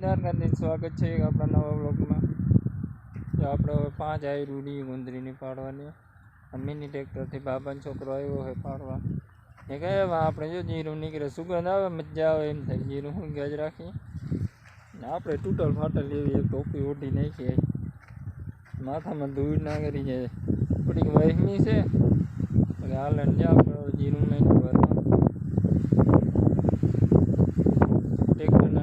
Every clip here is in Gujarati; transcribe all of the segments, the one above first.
કેદારનાથની સ્વાગત છે આપણા નવા બ્લોગમાં જો આપણે હવે પાંચ આવી રૂડી ગુંદરીની પાડવાની અમીની ટ્રેક્ટરથી બાબાનો છોકરો આવ્યો હોય પાડવા એ કહે આપણે જો જીરું નીકળે સુગંધ આવે મજા આવે એમ થાય જીરું હું ગજ રાખીએ આપણે તૂટલ ફાટલ એવી એક ટોપી ઓઢી નાખીએ માથામાં ધૂળ ના કરી જાય થોડીક વહેમી છે એટલે હાલ ને આપણે જીરું નહીં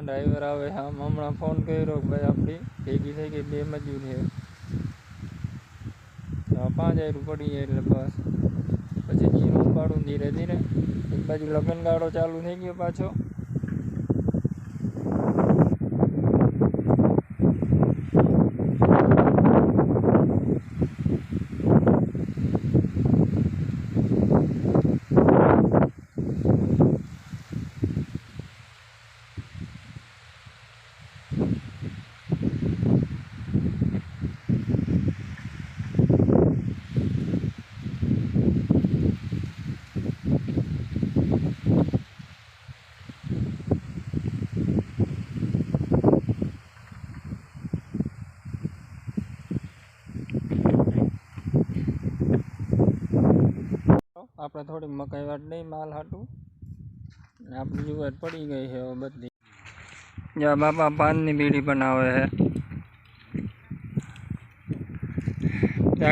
ડ્રાઈવર આવે આમ હમણાં ફોન કર્યો કે ભાઈ આપણી ભેગી થઈ ગઈ બે મજૂર મજૂરી પાંચ હજાર પડી જાય એટલે બસ પછી જીરું ભાડું ધીરે ધીરે એક બાજુ ગાડો ચાલુ થઈ ગયો પાછો मकई वाट नहीं माल हाटू आप पड़ी गई है वो बदली जा बापा पान नी बीड़ी बनावे है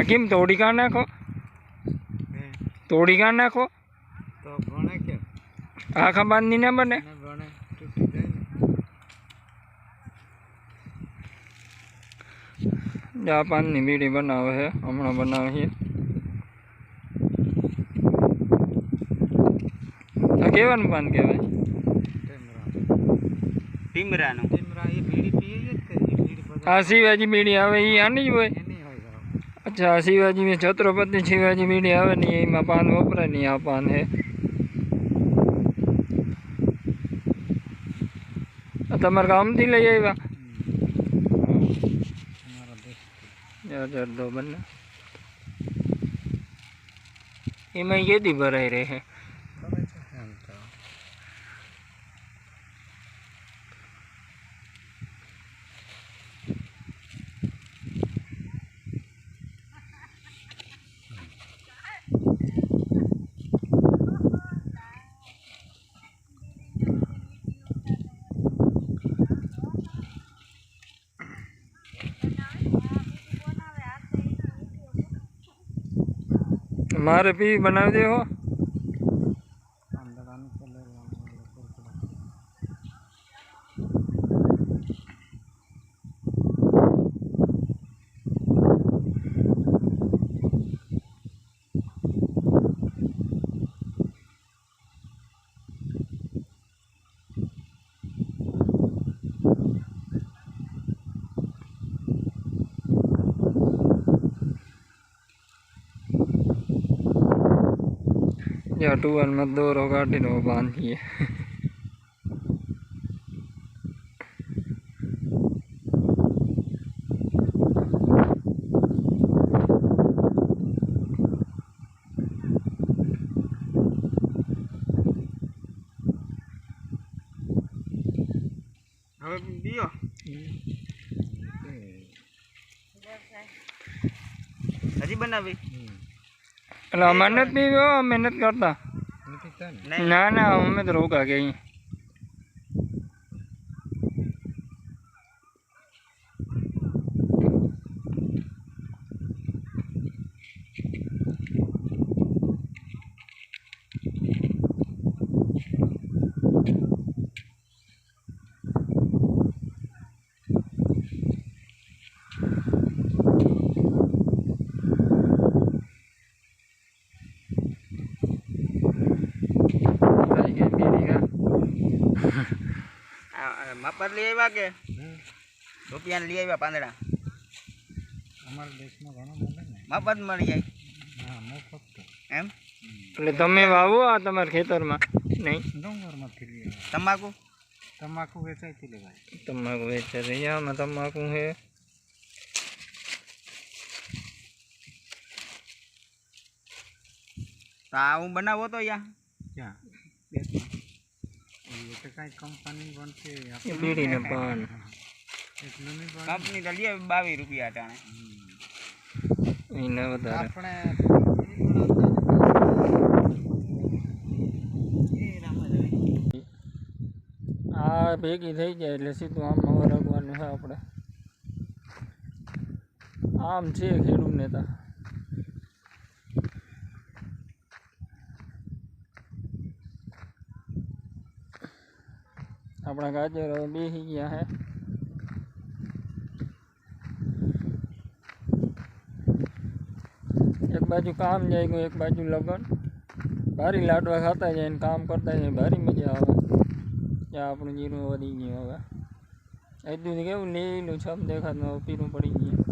हकीम तोड़ी का नाखो तोड़ी का नाखो तो बने क्या आखा बांधनी ना बने जा पान बीड़ी बनावे है हम बनाए કેવાનું પાન કહેવાય ટીમરાનું આ શિવાજી મીડી આવે એ આની હોય અચ્છા શિવાજી મેં છત્રપતિ શિવાજી મીડી આવે નહીં એમાં પાન વપરાય નહીં આ પાન હે તમારે ગામથી લઈ આવ્યા यार दो बनना ये मैं ये दी भराई रहे हैं મારે બી બનાવી દેવો या टू वन मत दो रो गाड़ी रो बांधी है दियो હજી બનાવી એટલે મહેનત નહીં જો મહેનત કરતા ના ના અમે તો રોકા કે અહીંયા માપર લઈ આવ્યા કે રૂપિયાને લઈ આવ્યા પાંદડા અમારા દેશમાં ઘણો મળે ને મફત મળી જાય હા મફત એમ એટલે તમે વાવો આ તમારા ખેતરમાં નહીં ડુંગરમાં ફીરી તમાકુ તમાકુ વેચાય વેચાતી લેવાય તમાકુ વેચાય અહીંયામાં તમાકુ છે તો આ હું બનાવો તો યા ક્યાં પણ એટલું નહીં બાવીસ રૂપિયા ટાણે એના વધારે આ ભેગી થઈ જાય એટલે સીધું આમ આમાં વરગવાનું છે આપણે આમ છે ખેડૂત નેતા अपना गाय रेडी ही किया है एक बाजू काम जाएगा एक बाजू लगन भारी लाडवा खाता है काम करता है भारी मजा आवे या अपने जीरो वही नहीं होगा एदू दिखे ले लू छम देखा तो पीरू पड़ी गई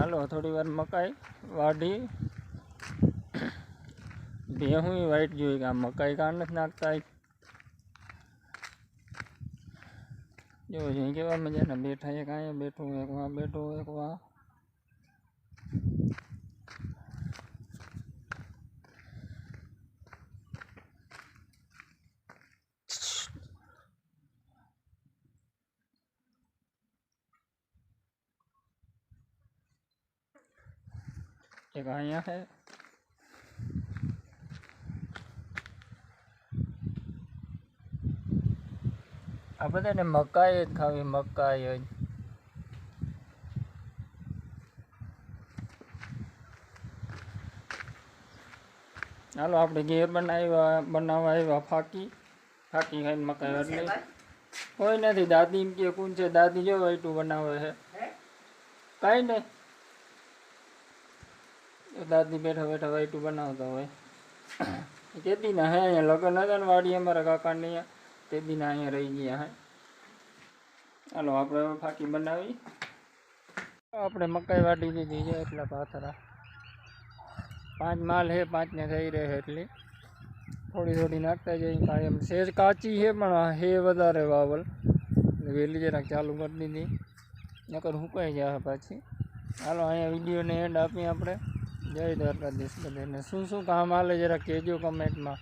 हलो थोड़ी बार मकाई वाढ़ी वाइट जो व्हाइट जो मकाई कांड नाखता है જો છે કેવા મજાના બેઠા એક અહીંયા બેઠો એક વા બેઠો એક વા एक અહીંયા છે આ બતને મકાઈ જ ખાવી મકાઈ હાલો આપણે ઘીર બનાવ બનાવ આયો ફાકી ફાકી ખાને મકાઈ એટલે કોઈ નથી દાદી એમ કે કોણ છે દાદી જો આ YouTube બનાવે છે કાઈ ને દાદી બેઠા હવે તો આ YouTube બનાવતા હોય કેદી ના હે અયા લગન ના દન વાડી અમારા કાકા ની તે બિનાય રહી ગયા હૈ હાલો આપડે ફાકી બનાવી આપડે મકઈ વાડી થી જે એટલા પાથરા પાંચ માલ હે પાંચ ને થઈ રહે એટલી થોડી થોડી નાખતા જઈએ ક્યાં એમ સેજ કાચી હે મણા હે વદર વાવલ નવેલી જે ના ચાલું પડની નઈ નકર સુકાઈ જાહે પાછી હાલો અહી વીડિયો ને એન્ડ આપી આપણે જય દીધા હતા દેસમે ને શું શું કામ આલે જરા કેજો કમેન્ટ માં